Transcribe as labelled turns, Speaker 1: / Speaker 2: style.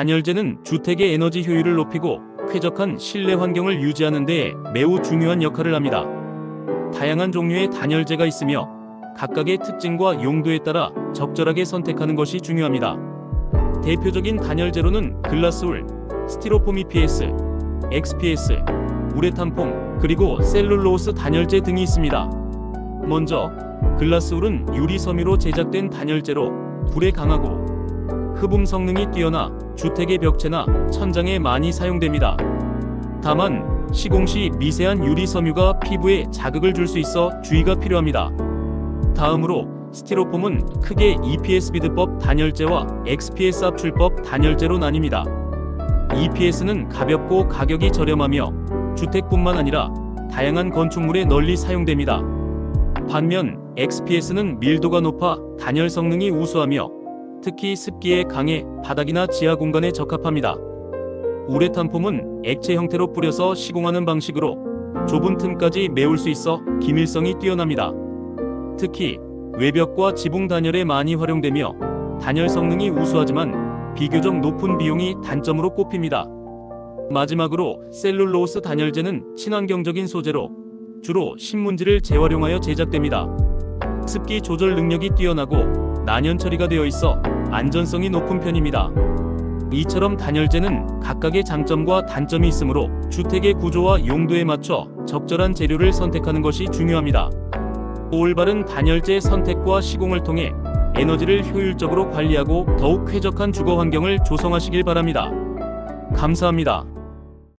Speaker 1: 단열재는 주택의 에너지 효율을 높이고 쾌적한 실내 환경을 유지하는 데 매우 중요한 역할을 합니다. 다양한 종류의 단열재가 있으며 각각의 특징과 용도에 따라 적절하게 선택하는 것이 중요합니다. 대표적인 단열재로는 글라스울, 스티로폼 EPS, XPS, 우레탄폼, 그리고 셀룰로스 단열재 등이 있습니다. 먼저 글라스울은 유리 섬유로 제작된 단열재로 불에 강하고 흡음 성능이 뛰어나 주택의 벽체나 천장에 많이 사용됩니다. 다만 시공 시 미세한 유리 섬유가 피부에 자극을 줄 수 있어 주의가 필요합니다. 다음으로 스티로폼은 크게 EPS 비드법 단열재와 XPS 압출법 단열재로 나뉩니다. EPS는 가볍고 가격이 저렴하며 주택뿐만 아니라 다양한 건축물에 널리 사용됩니다. 반면 XPS는 밀도가 높아 단열 성능이 우수하며 특히 습기에 강해 바닥이나 지하 공간에 적합합니다. 우레탄 폼은 액체 형태로 뿌려서 시공하는 방식으로 좁은 틈까지 메울 수 있어 기밀성이 뛰어납니다. 특히 외벽과 지붕 단열에 많이 활용되며 단열 성능이 우수하지만 비교적 높은 비용이 단점으로 꼽힙니다. 마지막으로 셀룰로스 단열재는 친환경적인 소재로 주로 신문지를 재활용하여 제작됩니다. 습기 조절 능력이 뛰어나고 난연 처리가 되어 있어 안전성이 높은 편입니다. 이처럼 단열재는 각각의 장점과 단점이 있으므로 주택의 구조와 용도에 맞춰 적절한 재료를 선택하는 것이 중요합니다. 올바른 단열재 선택과 시공을 통해 에너지를 효율적으로 관리하고 더욱 쾌적한 주거 환경을 조성하시길 바랍니다. 감사합니다.